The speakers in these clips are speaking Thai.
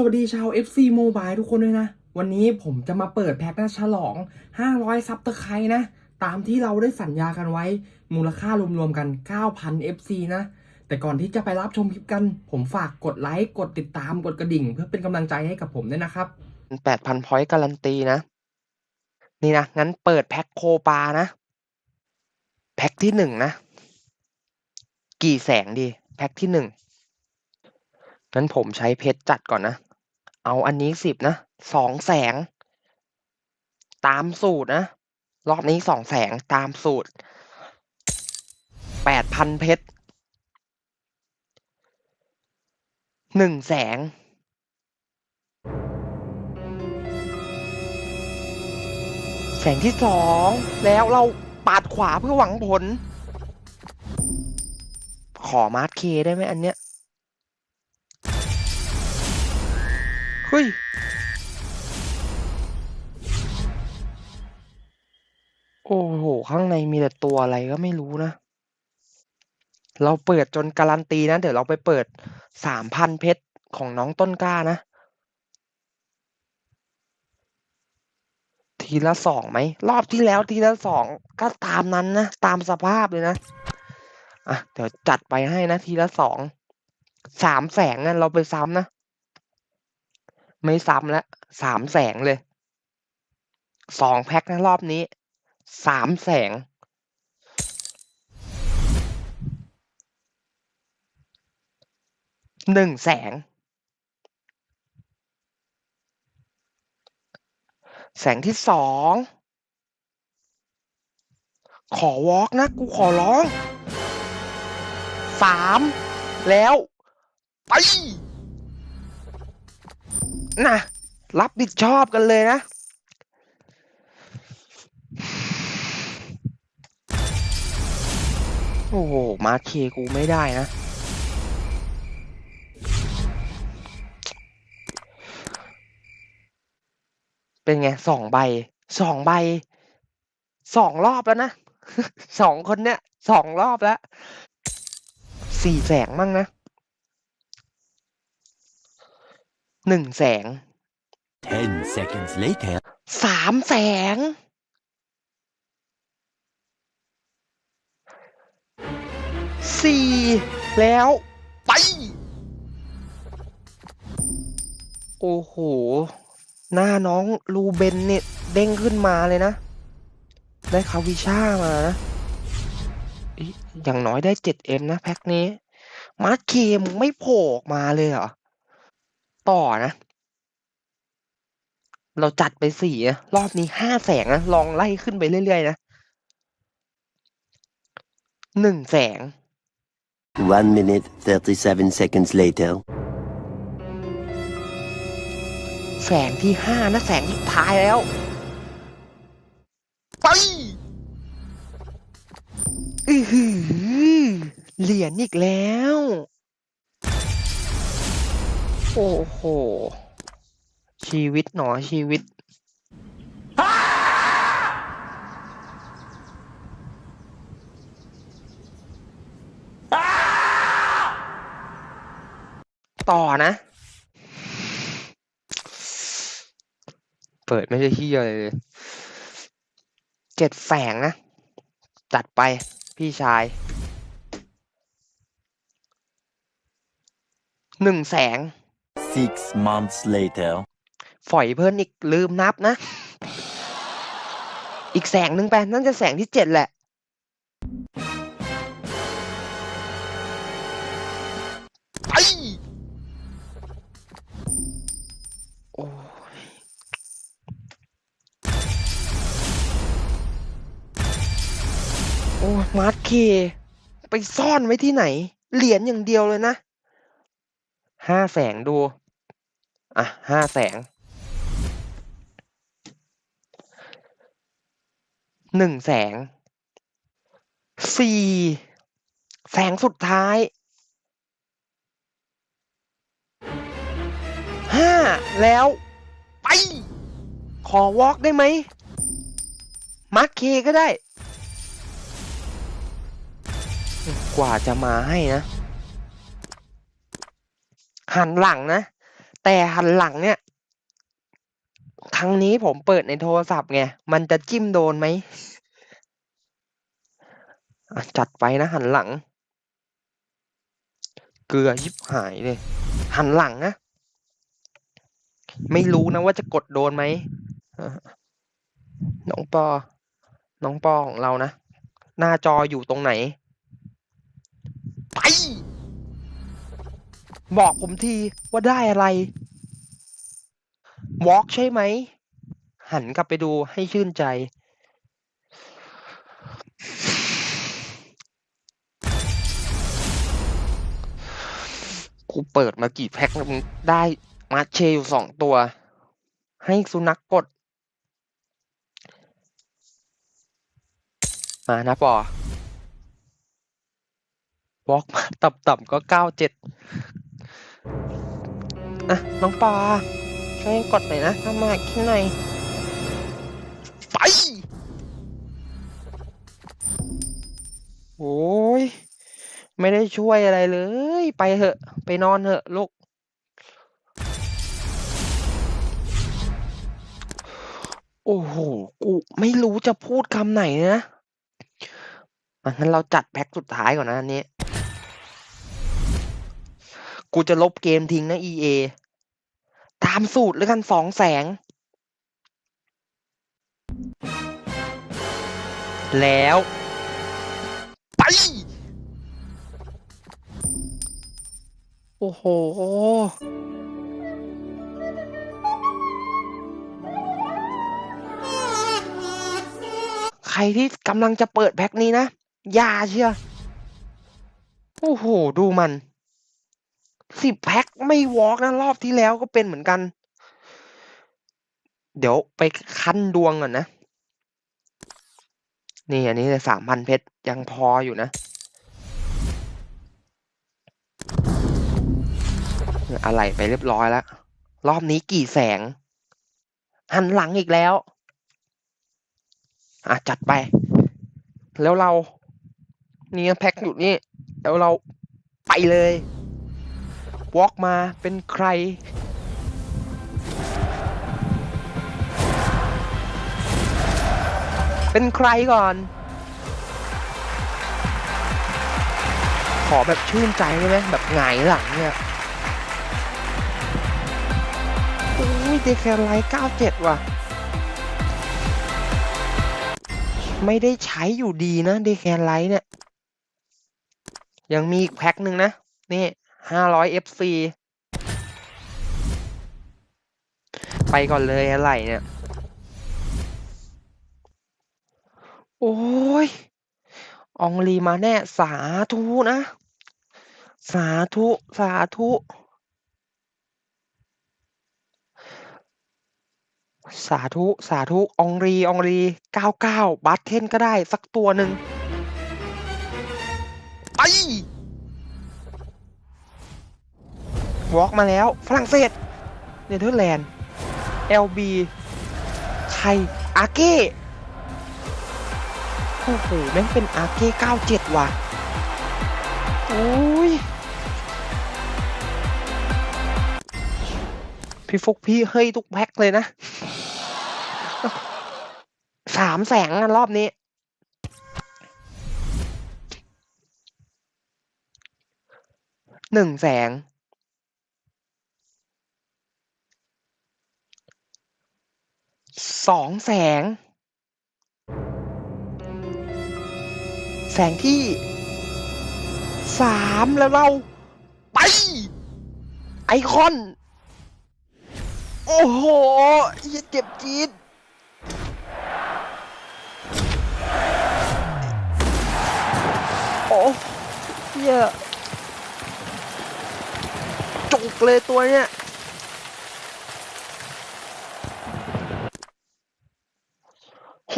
สวัสดีชาว FC Mobile ทุกคนด้วยนะ วันนี้ผมจะมาเปิดแพ็คนะฉลอง 500 ซับตะไคร้นะ ตามที่เราได้สัญญากันไว้ มูลค่ารวมๆกัน 9,000 FC นะ แต่ก่อนที่จะไปรับชมคลิปกัน ผมฝากกดไลค์ กดติดตาม กดกระดิ่ง เพื่อเป็นกำลังใจให้กับผมด้วยนะครับแปดพันพอยต์การันตีนะ นี่นะ งั้นเปิดแพ็คโคปานะ แพ็คที่หนึ่งนะ กี่แสงดี แพ็คที่หนึ่งงั้นผมใช้เพชรจัดก่อนนะ เอาอันนี้สิบนะสองแสง ตามสูตรนะ รอบนี้สองแสงตามสูตรแปดพันเพชรหนึ่งแสงแสงที่สองแล้วเราปาดขวาเพื่อหวังผล ขอมาร์คเคได้ไหมอันเนี้ย เฮ้ย โอ้โห ข้างในมีแต่ตัวอะไรก็ไม่รู้นะ เราเปิดจนการันตีนะ เดี๋ยวเราไปเปิดสามพันเพชรของน้องต้นกล้านะ ทีละสองไหม รอบที่แล้วทีละสองก็ตามนั้นนะ ตามสภาพเลยนะ อะ เดี๋ยวจัดไปให้นะ ทีละสองสามแสงนะเราไปซ้ำนะ ไม่ซ้ำล้วสามแสงเลยสองแพ็คนะรอบนี้สามแสง หนึ่งแสง แสงที่สอง ขอวอล์กนะ กูขอร้อง สาม แล้ว ไป นะรับผิดชอบกันเลยนะโอ้โห มาเคกูไม่ได้นะ เป็นไงสองใบ สองใบ สองรอบแล้วนะ สองคนเนี้ยสองรอบแล้ว สี่แสงมั่งนะ หนึ่งแสง Ten seconds later. สามแสง สี่แล้ว ไป โอ้โห หน้าน้องลูเบนเนี่ยเด้งขึ้นมาเลยนะ ได้คาวิช่ามานะอิอย่างน้อยได้เจ็ดเอ็มนะ แพ็คนี้ มาร์คเคมึงไม่โผล่ออกมาเลยเหรอ ต่อนะ เราจัดไปสี่นะรอบนี้ห้าแสงนะลองไล่ขึ้นไปเรื่อยๆนะหนึ่งแสง One minute, 37 seconds later. แสงที่ห้านะแสงสุดท้ายแล้ว ไปอือหือเหรียญอีกแล้วโอ้โห ชีวิตหนอชีวิต ต่อนะ เปิดไม่ได้ที่เลย เจ็ดแสงนะ จัดไปพี่ชายหนึ่งแสง Six months later. ฝอยเพิ่นอีกลืมนับนะ อีกแสงหนึ่งไปนั่นจะแสงที่เจ็ดแหละไปโอ้ยโอ้ยมาร์คเค ไปซ่อนไว้ที่ไหน เหรียญอย่างเดียวเลยนะ ห้าแสงดู อะห้าแสงหนึ่งแสงสี่แสงสุดท้ายห้าแล้ว ไป ขอวอล์กได้ไหมมาร์คเคก็ได้ กว่าจะมาให้นะ หันหลังนะ แต่หันหลังเนี่ย ครั้งนี้ผมเปิดในโทรศัพท์ไง มันจะจิ้มโดนไหม จัดไปนะหันหลัง เกลือยิบหายเลย หันหลังนะ ไม่รู้นะว่าจะกดโดนไหม น้องปอ น้องปอของเรานะ หน้าจออยู่ตรงไหน บอกผมทีว่าได้อะไรวอล์กใช่ไหม หันกลับไปดูให้ชื่นใจ กูเปิดมากี่แพ็คแล้วมึงได้มาเชลอยู่สองตัว ให้สุนัขกกด มานะปอ วอล์กมาต่ำๆก็เก้าเจ็ดอะน้องปอช่วยกดหน่อยนะถ้ามาขึ้นหน่อยไปโอ้ยไม่ได้ช่วยอะไรเลย ไปเถอะ ไปนอนเถอะลูกโอ้โห กูไม่รู้จะพูดคำไหนนะอะงั้นเราจัดแพ็คสุดท้ายก่อนนะอันนี้ กูจะลบเกมทิ้งนะ EA ตามสูตรแล้วกันสองแสง แล้ว ไป โอ้โห ใครที่กำลังจะเปิดแพ็คนี้นะอย่าเชียโอ้โห ดูมัน สิบแพ็คไม่วอล์กนะรอบที่แล้วก็เป็นเหมือนกัน เดี๋ยวไปคั้นดวงก่อนนะ นี่อันนี้สามพันเพชรยังพออยู่นะอะไรไปเรียบร้อยแล้ว รอบนี้กี่แสง หันหลังอีกแล้ว อะ จัดไป แล้วเรา นี่แพ็คอยู่นี่ แล้วเราไปเลย วอล์กมาเป็นใคร เป็นใครก่อน ขอแบบชื่นใจได้ไหมแบบหงายหลังเนี่ยโอ้ยเดคแคไลท์97 ว่ะ ไม่ได้ใช้อยู่ดีนะเดคแคไลท์เนี่ย ยังมีอีกแพ็คหนึ่งนะ นี่ 500 FC ไปก่อนเลยอะไรเนี่ย โอ้ย องลีมาแน่ สาธุนะ สาธุ สาธุ สาธุ สาธุ องรี องรี99บัตเทนก็ได้สักตัวหนึ่งไป วอล์กมาแล้ว ฝรั่งเศสเนเธอร์แลนด์ LB ใครอาเก้โอ้โหแม่งเป็นอาเก้97 ว่ะโอ้ยพี่ฟุกพี่เฮ้ยทุกแพ็คเลยนะสามแสงอะรอบนี้ หนึ่งแสง สองแสง แสงที่สามแล้วเราไป ไอคอน โอ้โหเหี้ยเจ็บจี๊ดโอ้เหี้ยจุกเลยตัวเนี้ย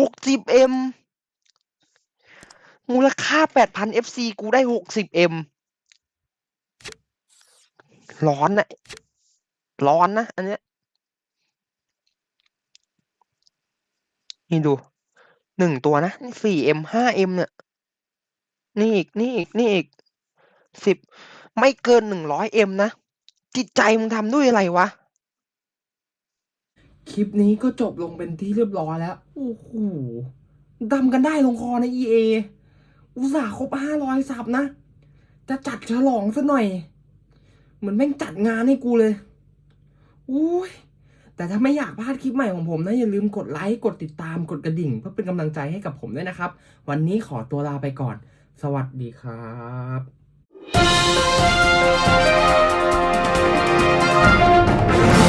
หกสิบเอ็มมูลค่าแปดพัน FC กูได้หกสิบเอ็มร้อนนะร้อนนะ อันเนี้ย นี่ดูหนึ่งตัวนะนี่สี่เอ็มห้าเอ็มเนี่ย นี่อีก นี่อีก นี่อีกสิบไม่เกินหนึ่งร้อยเอ็มนะ จิตใจมึงทำด้วยอะไรวะ คลิปนี้ก็จบลงเป็นที่เรียบร้อยแล้ว โอ้โหดำกันได้ลงคอใน EA อุตส่าห์ครบห้าร้อยซับนะ จะจัดฉลองซะหน่อย เหมือนแม่งจัดงานให้กูเลยอุ้ยแต่ถ้าไม่อยากพลาดคลิปใหม่ของผมนะอย่าลืมกดไลค์ กดติดตาม กดกระดิ่ง เพื่อเป็นกำลังใจให้กับผมด้วยนะครับ วันนี้ขอตัวลาไปก่อน สวัสดีครับ